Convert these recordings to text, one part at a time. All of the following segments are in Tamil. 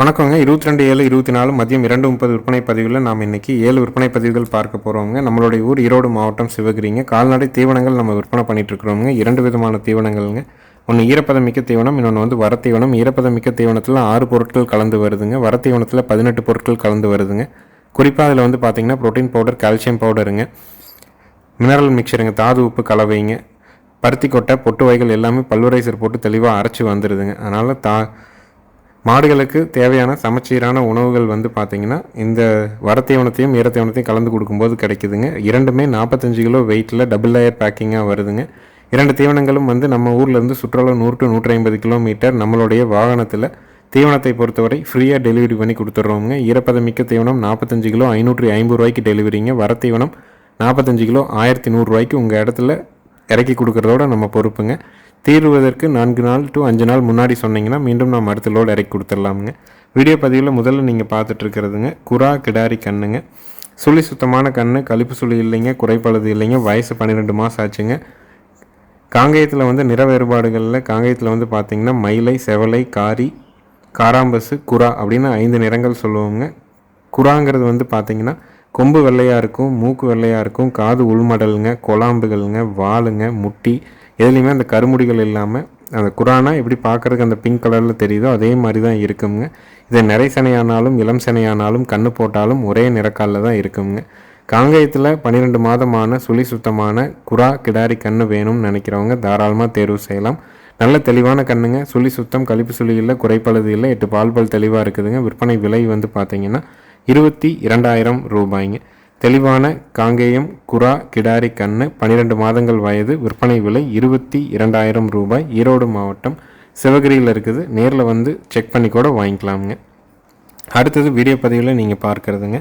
வணக்கங்க. இருபத்தி ரெண்டு ஏழு இருபத்தி நாலு மதியம் இரண்டு முப்பது விற்பனை பதிவில் நாம் இன்னைக்கு ஏழு விற்பனை பதிவுகள் பார்க்க போகிறோங்க நம்மளுடைய ஊர் ஈரோடு மாவட்டம் சிவகிரிங்க. கால்நடை தீவனங்கள் நம்ம விற்பனை பண்ணிட்டு இருக்கிறோங்க இரண்டு விதமான தீவனங்கள்ங்க. ஒன்று ஈரப்பதமிக்க தீவனம் இன்னொன்று வந்து வரத்தீவனம் ஈரப்பதமிக்க தீவனத்தில் ஆறு பொருட்கள் கலந்து வருதுங்க. வர தீவனத்தில் பதினெட்டு பொருட்கள் கலந்து வருதுங்க. குறிப்பாக அதில் வந்து பார்த்திங்கன்னா ப்ரோட்டீன் பவுடர் கால்சியம் பவுடருங்க. மினரல் மிக்சருங்க தாது உப்பு கலவைங்க. பருத்தி கொட்டை பொட்டு வகைகள் எல்லாமே பல்வரைசர் போட்டு தெளிவாக அரைச்சி வந்துடுதுங்க அதனால் தா மாடுகளுக்கு தேவையான சமச்சீரான உணவுகள் வந்து பார்த்திங்கன்னா இந்த வரத்தீவனத்தையும் ஈரத்தீவனத்தையும் கலந்து கொடுக்கும்போது கிடைக்குதுங்க. இரண்டுமே நாற்பத்தஞ்சு கிலோ வெயிட்டில் டபுள் லேயர் பேக்கிங்காக வருதுங்க. இரண்டு தீவனங்களும் வந்து நம்ம ஊர்லேருந்து சுற்றுலா நூறு டு நூற்றி ஐம்பது கிலோமீட்டர் நம்மளுடைய வாகனத்தில் தீவனத்தை பொறுத்தவரை ஃப்ரீயாக டெலிவரி பண்ணி கொடுத்துட்றோங்க ஈரப்பதமிக்க தீவனம் நாற்பத்தஞ்சு கிலோ ஐநூற்றி ஐம்பது ரூபாய்க்கு டெலிவரிங்க வர தீவனம் நாற்பத்தஞ்சு கிலோ ஆயிரத்தி நூறுரூவாய்க்கு உங்கள் இடத்துல இறக்கி கொடுக்குறதோட நம்ம பொறுப்புங்க. தீர்வதற்கு நான்கு நாள் டு அஞ்சு நாள் முன்னாடி சொன்னீங்கன்னா மீண்டும் நான் அடுத்த லோடு இறக்கி கொடுத்துடலாமுங்க. வீடியோ பதிவில் முதல்ல நீங்கள் பார்த்துட்ருக்கிறதுங்க குரா கிடாரி கண்ணுங்க. சுழி சுத்தமான கண்ணு கழிப்பு சுழி இல்லைங்க குறைப்பழுது இல்லைங்க வயசு பன்னிரெண்டு மாதம் ஆச்சுங்க. காங்கேயத்தில் வந்து நிற வேறுபாடுகளில் காங்கேயத்தில் வந்து பார்த்திங்கன்னா மயிலை செவலை காரி காராம்பசு குரா அப்படின்னு ஐந்து நிறங்கள் சொல்லுவோங்க. குராங்கிறது வந்து பார்த்திங்கன்னா கொம்பு வெள்ளையாக இருக்கும் மூக்கு வெள்ளையாக இருக்கும் காது உள்மடலுங்க கொலாம்புகளுங்க வாளுங்க முட்டி எதுலேயுமே அந்த கருமுடிகள் இல்லாமல் அந்த குரானா எப்படி பார்க்குறதுக்கு அந்த பிங்க் கலரில் தெரியுதோ அதே மாதிரி தான் இருக்குங்க. இது நிறை சனையானாலும் இளம் சனையானாலும் கண்ணு போட்டாலும் ஒரே நிறக்காலில் தான் இருக்குங்க. காங்கேயத்தில் பன்னிரெண்டு மாதமான சுழி சுத்தமான குரா கிடாரி கண்ணு வேணும்னு நினைக்கிறவங்க தாராளமாக தேர்வு செய்யலாம். நல்ல தெளிவான கண்ணுங்க. சுழி சுத்தம் கழிப்பு சுழி இல்லை குறைப்பழுது இல்லை எட்டு பால்பல் தெளிவாக இருக்குதுங்க. விற்பனை விலை வந்து பார்த்தீங்கன்னா இருபத்தி இரண்டாயிரம் ரூபாய்ங்க. தெளிவான காங்கேயம் குரா கிடாரி கண்ணு பன்னிரெண்டு மாதங்கள் வயது விற்பனை விலை இருபத்தி இரண்டாயிரம் ரூபாய் ஈரோடு மாவட்டம் சிவகிரியில் இருக்குது. நேரில் வந்து செக் பண்ணி கூட வாங்கிக்கலாமுங்க. அடுத்தது வீடியோ பதிவில் நீங்கள் பார்க்குறதுங்க.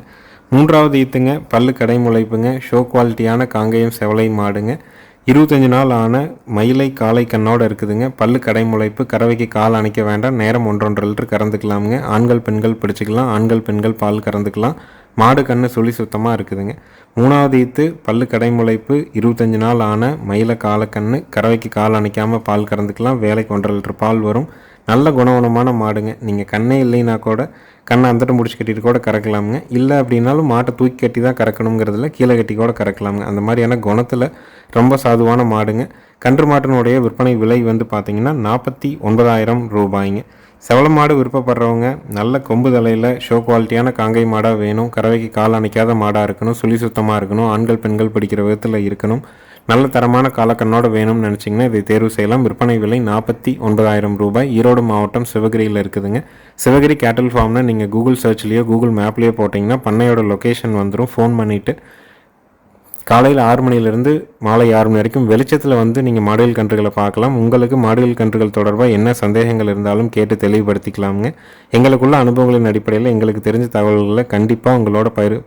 மூன்றாவது ஈத்துங்க பல்லு கடை முளைப்புங்க ஷோ குவாலிட்டியான காங்கேயம் செவலை மாடுங்க. இருபத்தஞ்சி நாள் ஆன மயிலை காளை கண்ணோடு இருக்குதுங்க. பல்லு கடை முளைப்பு கறவைக்கு கால் அணைக்க வேண்டாம். நேரம் ஒன்றொன்று லிட்டர் கறந்துக்கலாமுங்க. ஆண்கள் பெண்கள் பிடிச்சிக்கலாம். ஆண்கள் பெண்கள் பால் கறந்துக்கலாம். மாடு கண்ணு சுழி சுத்தமாக இருக்குதுங்க. மூணாவது ஈத்து பல்லு கடை இருபத்தஞ்சி நாள் ஆன மயில காலக்கண்ணு கறவைக்கு கால் அணைக்காமல் பால் கறந்துக்கலாம். வேலைக்கு ஒன்றரை லிட்டர் பால் வரும். நல்ல குணவனமான மாடுங்க. நீங்கள் கண்ணே இல்லைன்னா கூட கண்ணை அந்தட்ட முடிச்சு கட்டிட்டு கூட கறக்கலாமுங்க. இல்லை அப்படின்னாலும் மாட்டை தூக்கி கட்டி தான் கறக்கணுங்கிறதுல கீழே கட்டி கூட கறக்கலாமுங்க. அந்த மாதிரியான குணத்தில் ரொம்ப சாதுவான மாடுங்க. கன்று மாட்டினுடைய விற்பனை விலை வந்து பார்த்தீங்கன்னா நாற்பத்தி ஒன்பதாயிரம் ரூபாய்ங்க. செவல மாடு விருப்பப்படுறவங்க நல்ல கொம்பு தலையில் ஷோ குவாலிட்டியான காங்கை மாடாக வேணும். கறவைக்கு கால் அணைக்காத மாடாக இருக்கணும். சுழி சுத்தமாக இருக்கணும். ஆண்கள் பெண்கள் பிடிக்கிற விதத்தில் இருக்கணும். நல்ல தரமான காலக்கண்ணோட வேணும்னு நினச்சிங்கன்னா இதை தேர்வு செய்யலாம். விற்பனை விலை நாற்பத்தி ஒன்பதாயிரம் ரூபாய். ஈரோடு மாவட்டம் சிவகிரியில் இருக்குதுங்க. சிவகிரி கேட்டல் ஃபார்ம்னு நீங்கள் கூகுள் சர்ச்லேயோ கூகுள் மேப்லேயோ போட்டிங்கன்னா பண்ணையோட லொக்கேஷன் வந்துடும் ஃபோன் பண்ணிவிட்டு காலையில் ஆறு மணிலேருந்து மாலை ஆறு மணி வரைக்கும் வெளிச்சத்தில் வந்து நீங்கள் மாடுகள் கன்றுகளை பார்க்கலாம். உங்களுக்கு மாடுகள் கன்றுகள் தொடர்பாக என்ன சந்தேகங்கள் இருந்தாலும் கேட்டு தெளிவுபடுத்திக்கலாமுங்க. எங்களுக்குள்ள அனுபவங்களின் அடிப்படையில் எங்களுக்கு தெரிஞ்ச தகவல்களை கண்டிப்பாக உங்களோட பயிர்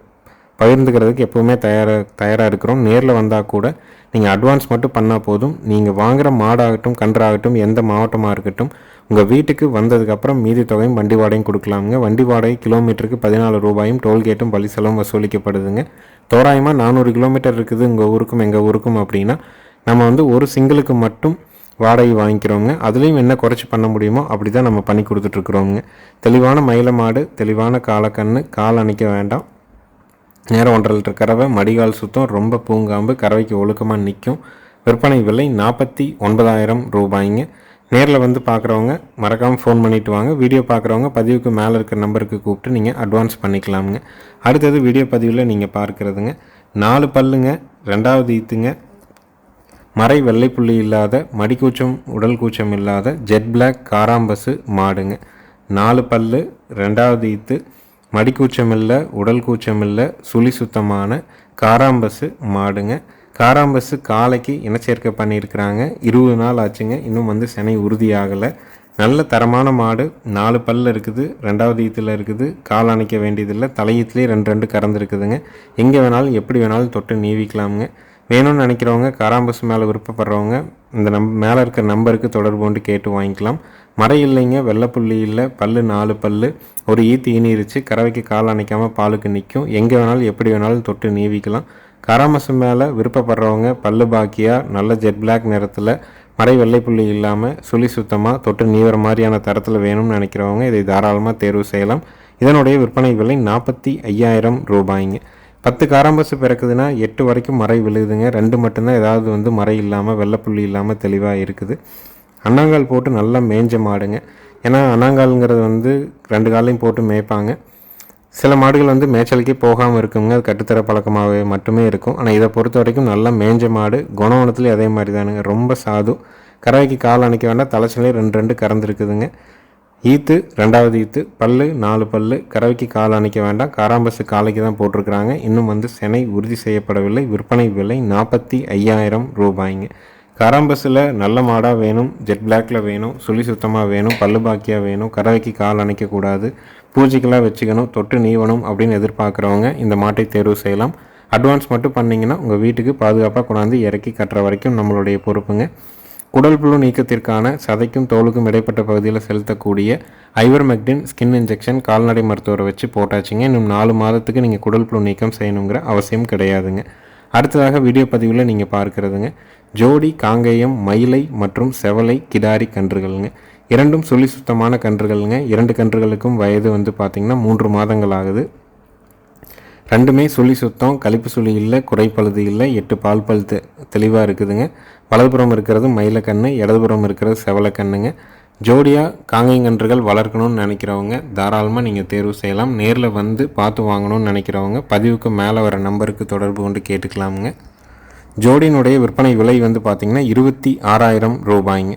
பகிர்ந்துக்கிறதுக்கு எப்போவுமே தயாராக தயாராக இருக்கிறோம். நேரில் வந்தால் கூட நீங்கள் அட்வான்ஸ் மட்டும் பண்ணால் போதும். நீங்கள் வாங்குகிற மாடாகட்டும் கன்றாகட்டும் எந்த மாவட்டமாக இருக்கட்டும் உங்கள் வீட்டுக்கு வந்ததுக்கப்புறம் மீதி தொகையும் வண்டி வாடகையும் கொடுக்கலாமுங்க. வண்டி வாடகை கிலோமீட்டருக்கு பதினாலு ரூபாயும் டோல்கேட்டும் பள்ளி செலவும் வசூலிக்கப்படுதுங்க. தோராயமாக நானூறு கிலோமீட்டர் இருக்குது உங்கள் ஊருக்கும் எங்கள் ஊருக்கும் அப்படின்னா நம்ம வந்து ஒரு சிங்கிளுக்கு மட்டும் வாடகை வாங்கிக்கிறோங்க அதுலேயும் என்ன குறைச்சி பண்ண முடியுமோ அப்படி தான் நம்ம பண்ணி கொடுத்துட்ருக்குறோங்க தெளிவான மயில மாடு தெளிவான காலக்கண்ணு கால் அணைக்க வேண்டாம். நேரம் ஒன்றரை லிட்டர் கறவை மடிகால் சுத்தம் ரொம்ப பூங்காம்பு கறவைக்கு ஒழுக்கமாக நிற்கும் விற்பனை விலை நாற்பத்தி ஒன்பதாயிரம் ரூபாய்ங்க. நேரில் வந்து பார்க்குறவங்க மறக்காமல் ஃபோன் பண்ணிவிட்டு வாங்க. வீடியோ பார்க்குறவங்க பதிவுக்கு மேலே இருக்கிற நம்பருக்கு கூப்பிட்டு நீங்கள் அட்வான்ஸ் பண்ணிக்கலாமுங்க. அடுத்தது வீடியோ பதிவில் நீங்கள் பார்க்குறதுங்க. நாலு பல்லுங்க ரெண்டாவது ஈத்துங்க. மறை வெள்ளை புள்ளி இல்லாத மடிக்கூச்சம் உடல் கூச்சம் இல்லாத ஜெட் பிளாக் காராம்பசு மாடுங்க. நாலு பல்லு ரெண்டாவது ஈத்து. மடிக்கூச்சம் இல்லை உடல் கூச்சம் இல்லை சுழி சுத்தமான காராம்பசு மாடுங்க. காராம்பசு காலைக்கு இனச்சேர்க்கை பண்ணியிருக்கிறாங்க. இருபது நாள் ஆச்சுங்க. இன்னும் வந்து சினை உறுதியாகலை. நல்ல தரமான மாடு. நாலு பல்ல இருக்குது. ரெண்டாவது ஈத்தில் இருக்குது. கால் அணைக்க வேண்டியதில்லை. தலையீத்துலேயே ரெண்டு ரெண்டு கறந்துருக்குதுங்க. எங்கே வேணாலும் எப்படி வேணாலும் தொட்டு நீவிக்கலாமுங்க. வேணும்னு நினைக்கிறவங்க காராம்பஸ் மேலே விருப்பப்படுறவங்க இந்த நம் மேலே இருக்கிற நம்பருக்கு தொடர்பு கொண்டு கேட்டு வாங்கிக்கலாம். மறை இல்லைங்க வெள்ளைப்புள்ளி இல்லை பல்லு நாலு பல்லு. ஒரு ஈத்து ஈனிருச்சு கறவைக்கு கால் அணைக்காமல் பாலுக்கு நிற்கும் எங்கே வேணாலும் எப்படி வேணாலும் தொட்டு நீவிக்கலாம். காராமசு மேலே விருப்பப்படுறவங்க பல்லு பாக்கியாக நல்ல ஜெட் பிளாக் நிறத்தில் மறை வெள்ளை புள்ளி இல்லாமல் சுழி சுத்தமாக தொட்டு நீவர மாதிரியான தரத்தில் வேணும்னு நினைக்கிறவங்க இதை தாராளமாக தேர்வு செய்யலாம். இதனுடைய விற்பனை விலை நாற்பத்தி ஐயாயிரம் ரூபாய்ங்க. பத்து காராம்பசு பிறக்குதுன்னா எட்டு வரைக்கும் மறை விழுகுதுங்க. ரெண்டு மட்டும்தான் ஏதாவது வந்து மறை இல்லாமல் வெள்ளைப்புள்ளி இல்லாமல் தெளிவாக இருக்குது. அண்ணாங்கால் போட்டு நல்லா மேய்ஞ்ச மாடுங்க. ஏன்னா அண்ணாங்கால்ங்கிறது வந்து ரெண்டு காலையும் போட்டு மேய்ப்பாங்க. சில மாடுகள் வந்து மேய்ச்சலுக்கே போகாமல் இருக்குங்க. அது கட்டுத்தர பழக்கமாகவே மட்டுமே இருக்கும். ஆனால் இதை பொறுத்த வரைக்கும் நல்லா மேஞ்ச மாடு. குணவனத்துலேயும் அதே மாதிரி தானுங்க. ரொம்ப சாது கறவைக்கு கால் அணைக்க வேண்டாம். தலைச்சிலே ரெண்டு ரெண்டு கறந்துருக்குதுங்க. ஈத்து ரெண்டாவது ஈத்து பல்லு நாலு பல்லு கறவைக்கு கால் அணைக்க வேண்டாம். காராம்பசு காலைக்கு தான் போட்டிருக்கிறாங்க. இன்னும் வந்து செனை உறுதி செய்யப்படவில்லை. விற்பனை விலை நாற்பத்தி ஐயாயிரம் ரூபாய்ங்க. காராம்பஸில் நல்ல மாடாக வேணும் ஜெட் பிளாக்ல வேணும் சுழி சுத்தமாக வேணும் பல்லு பாக்கியாக வேணும் கறவைக்கு கால் அணைக்கக்கூடாது பூஜைக்கெல்லாம் வச்சுக்கணும் தொட்டு நீவணும் அப்படின்னு எதிர்பார்க்குறவங்க இந்த மாட்டை தேர்வு செய்யலாம். அட்வான்ஸ் மட்டும் பண்ணிங்கன்னா உங்கள் வீட்டுக்கு பாதுகாப்பாக கொண்டாந்து இறக்கி கட்டுற வரைக்கும் நம்மளுடைய பொறுப்புங்க. குடல் புழு நீக்கத்திற்கான சதைக்கும் தோலுக்கும் இடைப்பட்ட பகுதியில் செலுத்தக்கூடிய ஐவர்மெக்டின் ஸ்கின் இன்ஜெக்ஷன் கால்நடை மருத்துவரை வச்சு போட்டாச்சுங்க. இன்னும் நாலு மாதத்துக்கு நீங்கள் குடல் புழு நீக்கம் செய்யணுங்கிற அவசியம் கிடையாதுங்க. அடுத்ததாக வீடியோ பதிவில் நீங்கள் பார்க்குறதுங்க. ஜோடி காங்கேயம் மயிலை மற்றும் செவலை கிடாரி கன்றுகள்ங்க. இரண்டும் சுழி சுத்தமான கன்றுகள்ங்க. இரண்டு கன்றுகளுக்கும் வயது வந்து பார்த்திங்கன்னா மூன்று மாதங்கள் ஆகுது. ரெண்டுமே சுழி சுத்தம் கழிப்பு சுழி இல்லை குறைப்பழுது இல்லை எட்டு பால் பல் தெ தெளிவாக இருக்குதுங்க. வலதுபுறம் இருக்கிறது மயிலக்கண்ணு இடதுபுறம் இருக்கிறது செவலக்கண்ணுங்க. ஜோடியாக காங்கைங்கன்றுகள் வளர்க்கணும்னு நினைக்கிறவங்க தாராளமாக நீங்கள் தேர்வு செய்யலாம். நேரில் வந்து பார்த்து வாங்கணும்னு நினைக்கிறவங்க பதிவுக்கு மேலே வர நம்பருக்கு தொடர்பு கொண்டு கேட்டுக்கலாமுங்க. ஜோடியினுடைய விற்பனை விலை வந்து பார்த்திங்கன்னா இருபத்தி ஆறாயிரம் ரூபாய்ங்க.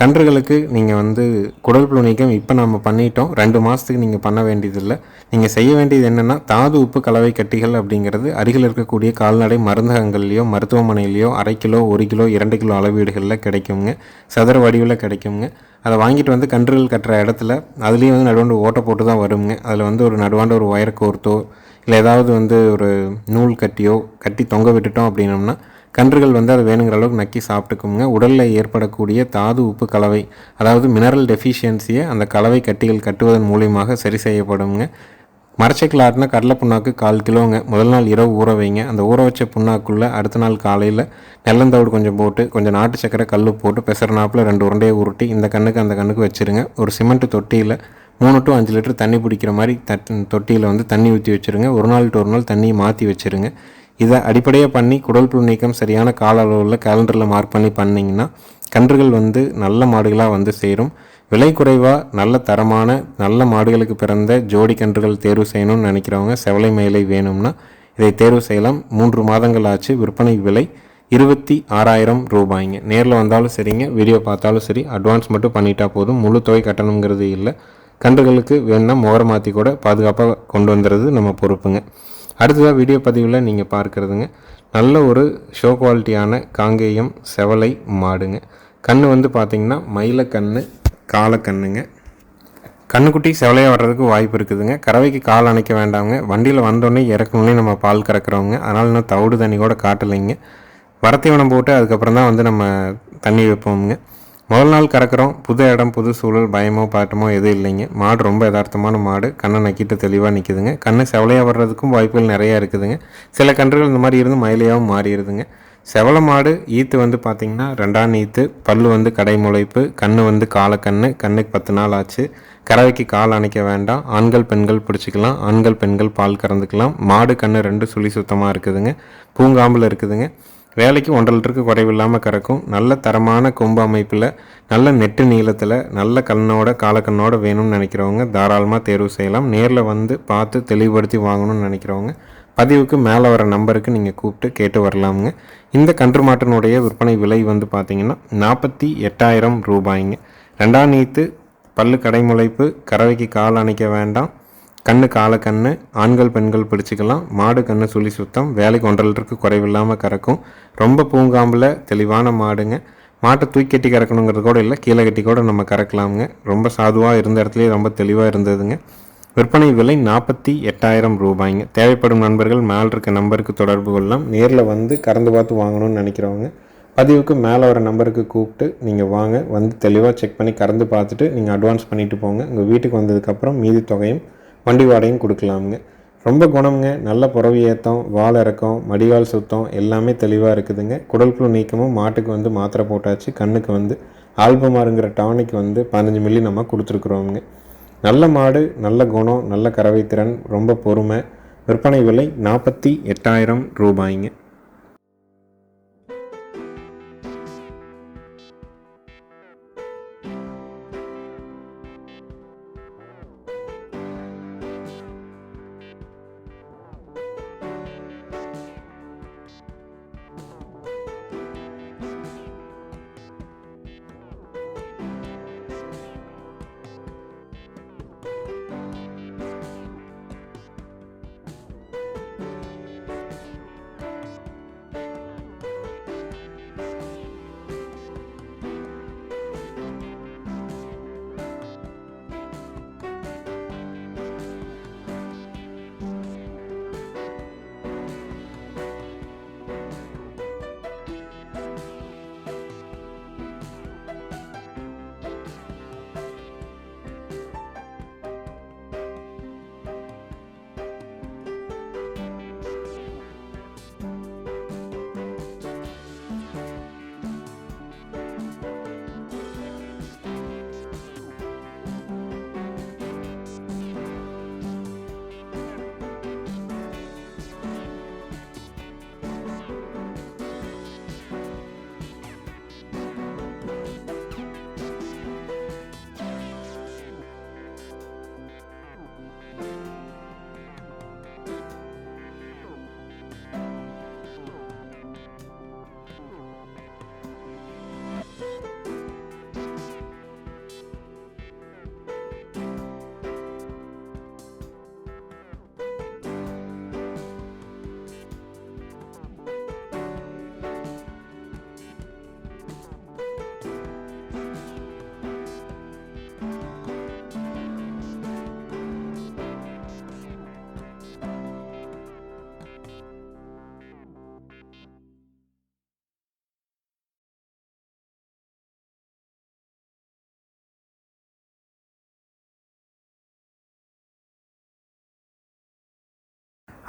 கன்றுகளுக்கு நீங்கள் வந்து குடல் புழு நீக்கம் இப்போ நம்ம பண்ணிட்டோம். ரெண்டு மாதத்துக்கு நீங்கள் பண்ண வேண்டியதில்லை. நீங்கள் செய்ய வேண்டியது என்னென்னா தாது உப்பு கலவை கட்டிகள் அப்படிங்கிறது அருகில் இருக்கக்கூடிய கால்நடை மருந்தகங்கள்லையோ மருத்துவமனையிலையோ அரை கிலோ ஒரு கிலோ இரண்டு கிலோ அளவீடுகளில் கிடைக்குங்க. சதுர வடிவில் கிடைக்குங்க. அதை வாங்கிட்டு வந்து கன்றுகள் கட்டுற இடத்துல அதுலேயும் வந்து நடுவாண்டு ஓட்டை போட்டு தான் வருங்க. அதில் வந்து ஒரு நடுவாண்டு ஒரு ஒயர் கோர்த்தோ இல்லை ஏதாவது வந்து ஒரு நூல் கட்டியோ கட்டி தொங்க விட்டுட்டோம் அப்படின்னம்னா கன்றுகள் வந்து அதை வேணுங்கிற அளவுக்கு நக்கி சாப்பிட்டுக்குங்க. உடலில் ஏற்படக்கூடிய தாது உப்பு கலவை அதாவது மினரல் டெஃபிஷியன்சியை அந்த கலவை கட்டிகள் கட்டுவதன் மூலியமாக சரி செய்யப்படுங்க. மரச்சைக்கில் ஆட்டினா கடலை புண்ணாக்கு கால் கிலோங்க. முதல் நாள் இரவு ஊற வைங்க. அந்த ஊற வச்ச புண்ணாக்குள்ளே அடுத்த நாள் காலையில் நெல்லந்தவிடு கொஞ்சம் போட்டு கொஞ்சம் நாட்டு சக்கரை கல் போட்டு பெசரனாப்பில் ரெண்டு உருண்டையை உருட்டி இந்த கண்ணுக்கு அந்த கண்ணுக்கு வச்சுருங்க. ஒரு சிமெண்ட் தொட்டியில் மூணு டு அஞ்சு லிட்டர் தண்ணி பிடிக்கிற மாதிரி தட் தொட்டியில் வந்து தண்ணி ஊற்றி வச்சுருங்க. ஒரு நாள் டு ஒரு நாள் தண்ணியை மாற்றி வச்சுருங்க. இதை அடிப்படையாக பண்ணி குடல் புழு நீக்கம் சரியான கால அளவில் கேலண்டரில் மார்க் பண்ணி பண்ணிங்கன்னா கன்றுகள் வந்து நல்ல மாடுகளாக வந்து சேரும். விலை குறைவாக நல்ல தரமான நல்ல மாடுகளுக்கு பிறந்த ஜோடி கன்றுகள் தேர்வு செய்யணும்னு நினைக்கிறவங்க செவலை மயிலை வேணும்னா இதை தேர்வு செய்யலாம். மூன்று மாதங்கள் ஆச்சு விற்பனை விலை இருபத்தி ஆறாயிரம் ரூபாய்ங்க. நேரில் வந்தாலும் சரிங்க வீடியோ பார்த்தாலும் சரி அட்வான்ஸ் மட்டும் பண்ணிட்டா போதும். முழு தொகை கட்டணுங்கிறது இல்லை. கன்றுகளுக்கு வேணும்னா முகர மாற்றி கூட பாதுகாப்பாக கொண்டு வந்துடுறது நம்ம பொறுப்புங்க. அடுத்ததாக வீடியோ பதிவில் நீங்கள் பார்க்குறதுங்க. நல்ல ஒரு ஷோ குவாலிட்டியான காங்கேயம் செவலை மாடுங்க. கண் வந்து பார்த்திங்கன்னா மயில கண்ணு காலக்கண்ணுங்க கண்ணுக்குட்டி செவலையாக வர்றதுக்கு வாய்ப்பு இருக்குதுங்க. கறவைக்கு கால் அணைக்க வேண்டாங்க வண்டியில் வந்தோடனே இறக்கணுன்னே நம்ம பால் கறக்குறவங்க. அதனால் இன்னும் தவிடு தண்ணி கூட காட்டலைங்க. வரத்தீவனம் போட்டு அதுக்கப்புறம் தான் வந்து நம்ம தண்ணி வைப்போமுங்க. முதல் நாள் கறக்கிறோம். புது இடம் புது சூழல் பயமோ பாட்டமோ எதுவும் இல்லைங்க. மாடு ரொம்ப யதார்த்தமான மாடு. கண்ணை நக்கிட்டு தெளிவாக நிற்குதுங்க கண்ணு செவலையாக வர்றதுக்கும் வாய்ப்புகள் நிறையா இருக்குதுங்க. சில கன்றுகள் இந்த மாதிரி இருந்து மயிலையாகவும் மாறிடுதுங்க. செவலை மாடு ஈத்து வந்து பார்த்திங்கன்னா ரெண்டாம் ஈத்து பல்லு வந்து கடை முளைப்பு கண்ணு வந்து காலக்கண்ணு கண்ணுக்கு பத்து நாள் ஆச்சு. கறவைக்கு கால் அணைக்க வேண்டாம். ஆண்கள் பெண்கள் பிடிச்சிக்கலாம். ஆண்கள் பெண்கள் பால் கறந்துக்கலாம். மாடு கண்ணு ரெண்டு சுழி சுத்தமாக இருக்குதுங்க. பூங்காம்பில் இருக்குதுங்க. வேலைக்கு ஒன்றரை லிட்டருக்கு குறைவில்லாமல் கறக்கும். நல்ல தரமான கொம்பு அமைப்பில் நல்ல நெட்டு நீளத்தில் நல்ல கண்ணோட காலக்கண்ணோட வேணும்னு நினைக்கிறவங்க தாராளமாக தேர்வு செய்யலாம். நேரில் வந்து பார்த்து தெளிவுபடுத்தி வாங்கணும்னு நினைக்கிறவங்க பதிவுக்கு மேலே வர நம்பருக்கு நீங்கள் கூப்பிட்டு கேட்டு வரலாமுங்க. இந்த கன்று மாட்டினுடைய விற்பனை விலை வந்து பார்த்திங்கன்னா நாற்பத்தி எட்டாயிரம் ரூபாய்ங்க. ரெண்டாம் நீத்து பல்லு கடைமுளைப்பு கறவைக்கு கால் அணைக்க வேண்டாம். கண்ணு கால கண்ணு ஆண்கள் பெண்கள் பிடிச்சிக்கலாம். மாடு கண்ணு சுழி சுத்தம். வேலைக்கு ஒன்றரை லிட்டருக்கு குறைவில்லாமல் கறக்கும். ரொம்ப பூங்காம்பில் தெளிவான மாடுங்க. மாட்டை தூக்கி கட்டி கறக்கணுங்கிறது கூட இல்லை. கீழே கட்டி கூட நம்ம கறக்கலாமுங்க. ரொம்ப சாதுவாக இருந்த இடத்துலையே ரொம்ப தெளிவாக இருந்ததுங்க. விற்பனை விலை நாற்பத்தி எட்டாயிரம் ரூபாய்ங்க. தேவைப்படும் நண்பர்கள் மேலே இருக்க நம்பருக்கு தொடர்பு கொள்ளலாம். நேரில் வந்து கறந்து பார்த்து வாங்கணும்னு நினைக்கிறவங்க பதிவுக்கு மேலே வர நம்பருக்கு கூப்பிட்டு நீங்கள் வாங்க. வந்து தெளிவாக செக் பண்ணி கறந்து பார்த்துட்டு நீங்கள் அட்வான்ஸ் பண்ணிவிட்டு போங்க. உங்கள் வீட்டுக்கு வந்ததுக்கப்புறம் மீதி தொகையும் வண்டி வாடகையும் கொடுக்கலாமுங்க. ரொம்ப குணம்ங்க. நல்ல புறவி ஏற்றம் வால் இறக்கம் மடிவால் சுத்தம் எல்லாமே தெளிவாக இருக்குதுங்க. குடல் புழு நீக்கமும் மாட்டுக்கு வந்து மாத்திரை போட்டாச்சு கண்ணுக்கு வந்து ஆல்பமாருங்கிற டானிக் வந்து பதினஞ்சு மில்லி நம்ம கொடுத்துருக்குறோங்க நல்ல மாடு நல்ல குணம் நல்ல கறவை திறன் ரொம்ப பொறுமை. விற்பனை விலை நாற்பத்தி எட்டாயிரம் ரூபாய்ங்க.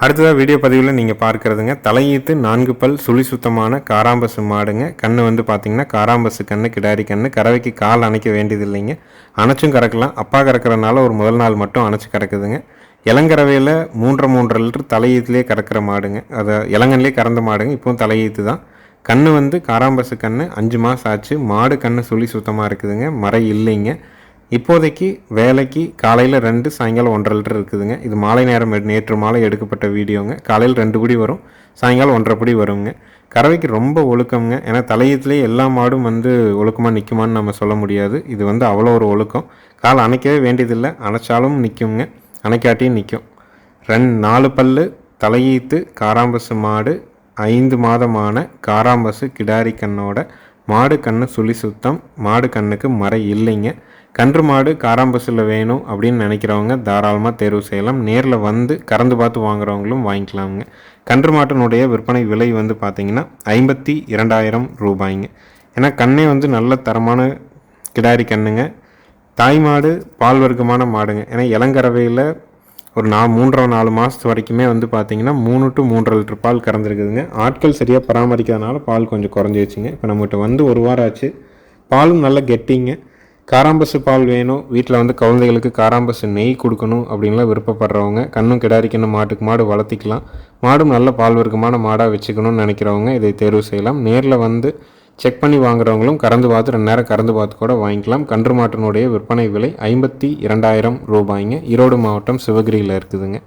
அடுத்ததாக வீடியோ பதிவில் நீங்கள் பார்க்குறதுங்க தலையீத்து நான்கு பல் சுழி சுத்தமான காராம்பசு மாடுங்க. கண்ணு வந்து பார்த்தீங்கன்னா காராம்பசு கண்ணு கிடாரி கண்ணு கறவைக்கு கால் அணைக்க வேண்டியது இல்லைங்க அணைச்சும் கறக்கலாம். அப்பா கறக்கிறனால ஒரு முதல் நாள் மட்டும் அணைச்சி கறக்குதுங்க. இளங்கறவையில் மூன்றரை மூன்றரை லிட்டர் தலையீத்துலேயே கறக்கிற மாடுங்க. அதை இளங்கன்லேயே கறந்த மாடுங்க. இப்போவும் தலையீத்து தான். கண்ணு வந்து காராம்பசு கண்ணு அஞ்சு மாதம் ஆச்சு. மாடு கண்ணு சுழி சுத்தமாக இருக்குதுங்க. மறை இல்லைங்க. இப்போதைக்கு வேலைக்கு காலையில் ரெண்டு சாயங்காலம் ஒன்றரை லிட்டர் இருக்குதுங்க. இது மாலை நேரம் நேற்று மாலை எடுக்கப்பட்ட வீடியோங்க. காலையில் ரெண்டு படி வரும் சாயங்காலம் ஒன்றரை படி வருங்க. கறவைக்கு ரொம்ப ஒழுக்கம்ங்க. ஏன்னா தலையத்துலேயே எல்லா மாடும் வந்து ஒழுக்கமாக நிற்குமான்னு நம்ம சொல்ல முடியாது. இது வந்து அவ்வளோ ஒரு ஒழுக்கம். கால் அணைக்கவே வேண்டியதில்லை. அணைச்சாலும் நிற்குங்க அணைக்காட்டியும் நிற்கும் ரெண்டு நாலு பல்லு தலையீத்து காராம்பசு மாடு ஐந்து மாதமான காராம்பசு கிடாரி கண்ணோட மாடு கண்ணு சுழி சுத்தம் மாடு கண்ணுக்கு மறை இல்லைங்க. கன்று மாடு காராம்பசில் வேணும் அப்படின்னு நினைக்கிறவங்க தாராளமாக தேர்வு செய்யலாம். நேரில் வந்து கறந்து பார்த்து வாங்குறவங்களும் வாங்கிக்கலாமுங்க. கன்று மாட்டினுடைய விற்பனை விலை வந்து பார்த்தீங்கன்னா ஐம்பத்தி இரண்டாயிரம் ரூபாய்ங்க. ஏன்னா கண்ணே வந்து நல்ல தரமான கிடாரி கண்ணுங்க. தாய் மாடு பால் வர்க்கமான மாடுங்க. ஏன்னா இளங்கரவையில் ஒரு நா மூன்றரை நாலு மாதத்து வரைக்குமே வந்து பார்த்திங்கன்னா மூணு டு மூன்றரை லிட்டர் பால் கறந்துருக்குதுங்க. ஆட்கள் சரியாக பராமரிக்கிறதுனால பால் கொஞ்சம் குறைஞ்சிருச்சுங்க. இப்போ நம்மகிட்ட வந்து ஒரு வாரம் ஆச்சு. பாலும் நல்ல கெட்டிங்க. காராம்பசு பால் வேணும். வீட்டில் வந்து குழந்தைகளுக்கு காராம்பசு நெய் கொடுக்கணும் அப்படின்லாம் விருப்பப்படுறவங்க கண்ணும் கிடாரிக்கணும் மாட்டுக்கு மாடு வளர்த்திக்கலாம். மாடும் நல்ல பால் வர்க்கமான மாடாக வச்சுக்கணும்னு நினைக்கிறவங்க இதை தேர்வு செய்யலாம். நேரில் வந்து செக் பண்ணி வாங்குறவங்களும் கறந்து பார்த்து ரெண்டு நேரம் கறந்து பார்த்து கூட வாங்கிக்கலாம். கன்று மாட்டினுடைய விற்பனை விலை ஐம்பத்தி இரண்டாயிரம் ரூபாய்ங்க. ஈரோடு மாவட்டம் சிவகிரியில் இருக்குதுங்க.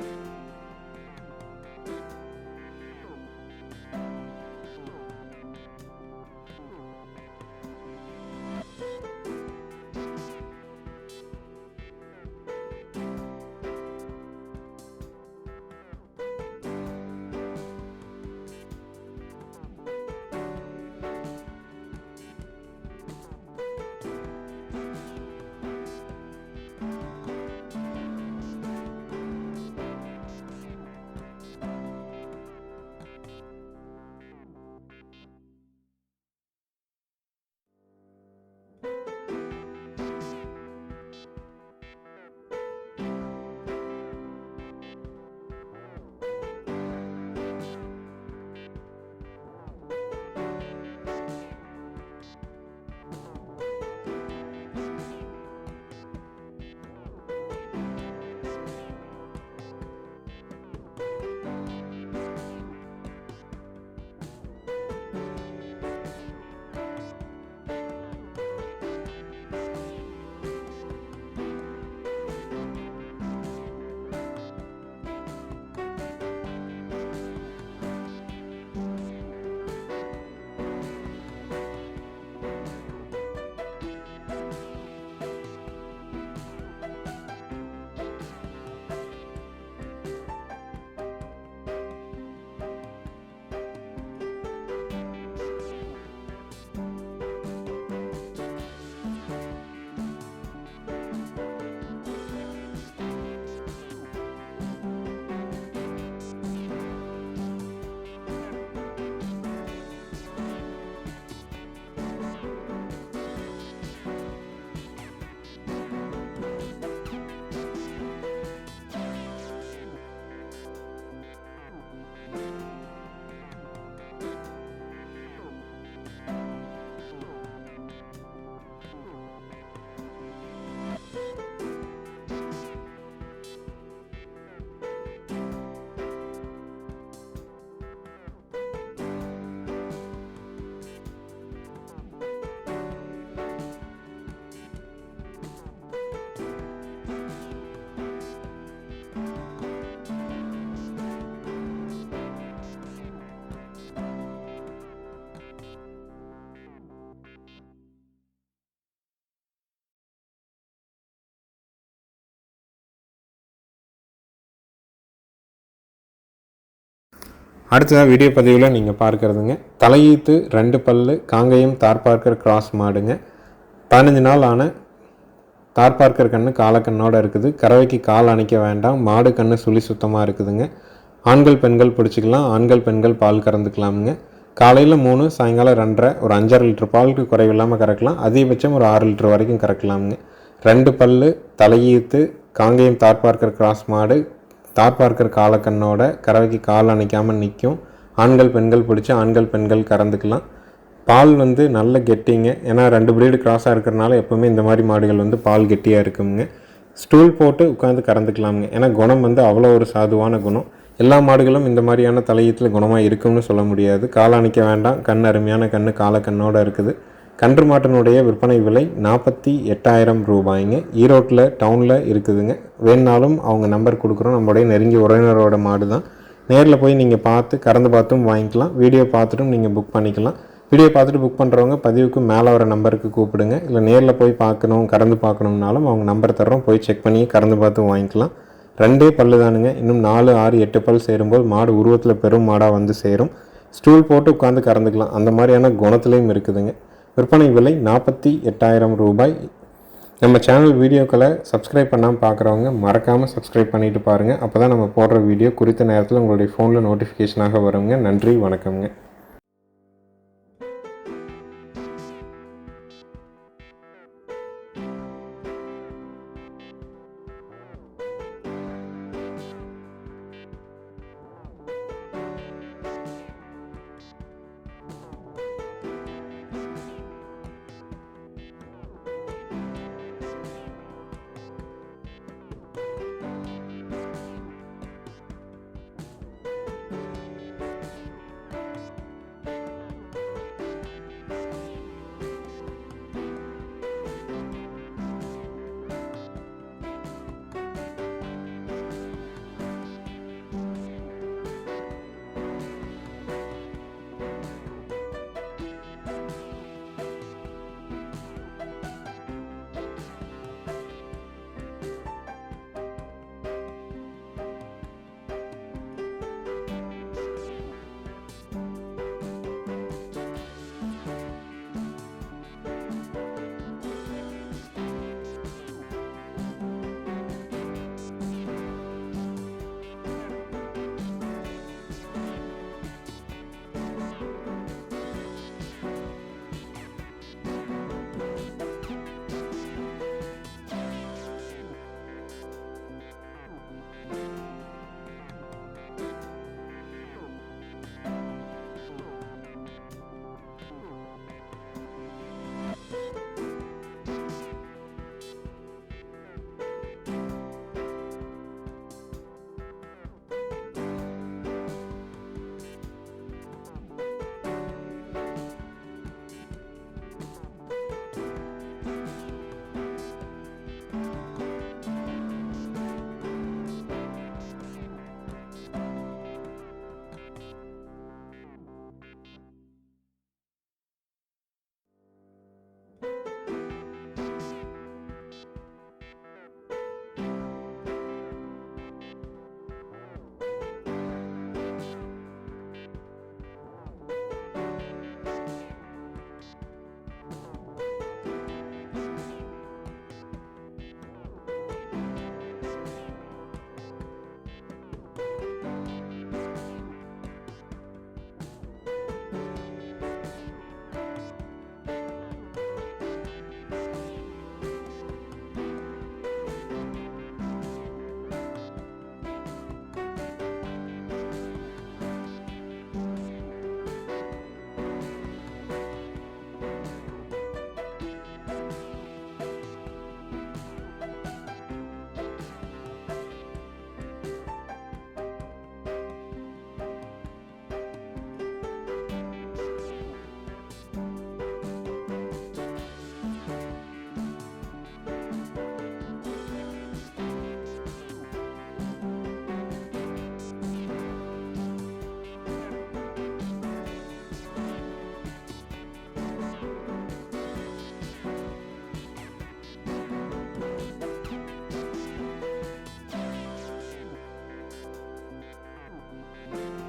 Amen. அடுத்ததாக வீடியோ பதிவில் நீங்கள் பார்க்குறதுங்க. தலையீத்து ரெண்டு பல்லு காங்கேயம் தார்பார்க்கர் கிராஸ் மாடுங்க. பதினஞ்சு நாள் ஆன தார்பார்க்கர் கண்ணு காலக்கண்ணோடு இருக்குது. கறவைக்கு கால் அணைக்க வேண்டாம். மாடு கண்ணு சுழி சுத்தமாக இருக்குதுங்க. ஆண்கள் பெண்கள் பிடிச்சிக்கலாம். ஆண்கள் பெண்கள் பால் கறந்துக்கலாமுங்க. காலையில் மூணு சாயங்காலம் ரெண்டரை ஒரு அஞ்சரை லிட்டர் பாலுக்கு குறைவில்லாமல் கறக்கலாம். அதிகபட்சம் ஒரு ஆறு லிட்டர் வரைக்கும் கறக்கலாமுங்க. ரெண்டு பல்லு தலையீத்து காங்கேயம் தார்பார்க்கர் கிராஸ் மாடு தார்பார்க்கர் காலக்கண்ணோட கறவைக்கு கால் அணைக்காமல் நிற்கும் ஆண்கள் பெண்கள் பிடிச்சி ஆண்கள் பெண்கள் கறந்துக்கலாம். பால் வந்து நல்ல கெட்டிங்க. ஏன்னா ரெண்டு பிரீடு கிராஸாக இருக்கிறனால எப்போவுமே இந்த மாதிரி மாடுகள் வந்து பால் கெட்டியாக இருக்குங்க ஸ்டூல் போட்டு உட்காந்து கறந்துக்கலாமுங்க. ஏன்னா குணம் வந்து அவ்வளோ ஒரு சாதுவான குணம். எல்லா மாடுகளும் இந்த மாதிரியான தலையீத்தில் குணமாக இருக்கும்னு சொல்ல முடியாது. கால் அணைக்க வேண்டாம். கண் அருமையான கண் காலக்கண்ணோடு இருக்குது. கன்று மாட்டினுடைய விற்பனை விலை நாற்பத்தி எட்டாயிரம் ரூபாய்ங்க. ஈரோட்டில் டவுனில் இருக்குதுங்க. வேணுனாலும் அவங்க நம்பர் கொடுக்குறோம். நம்மளுடைய நெருங்கிய உறவினரோட மாடு தான். நேரில் போய் நீங்கள் பார்த்து கறந்து பார்த்தும் வாங்கிக்கலாம். வீடியோ பார்த்துட்டும் நீங்கள் புக் பண்ணிக்கலாம். வீடியோ பார்த்துட்டு புக் பண்ணுறவங்க பதிவுக்கு மேலே வர நம்பருக்கு கூப்பிடுங்க. இல்லை நேரில் போய் பார்க்கணும் கறந்து பார்க்கணும்னாலும் அவங்க நம்பர் தர்றோம். போய் செக் பண்ணி கறந்து பார்த்து வாங்கிக்கலாம். ரெண்டே பல்லு தானுங்க. இன்னும் நாலு ஆறு எட்டு பல் சேரும்போது மாடு உருவத்தில் பெரும் மாடாக வந்து சேரும். ஸ்டூல் போட்டு உட்காந்து கறந்துக்கலாம். அந்த மாதிரியான குணத்துலேயும் இருக்குதுங்க. விற்பனை விலை நாற்பத்தி எட்டாயிரம் ரூபாய். நம்ம சேனல் வீடியோக்களை சப்ஸ்கிரைப் பண்ணாமல் பார்க்குறவங்க மறக்காமல் சப்ஸ்கிரைப் பண்ணிவிட்டு பாருங்கள் அப்போ தான் நம்ம போடுற வீடியோ குறித்த நேரத்தில் உங்களுடைய ஃபோனில் நோட்டிஃபிகேஷனாக வருங்க. நன்றி வணக்கம்ங்க. Thank you.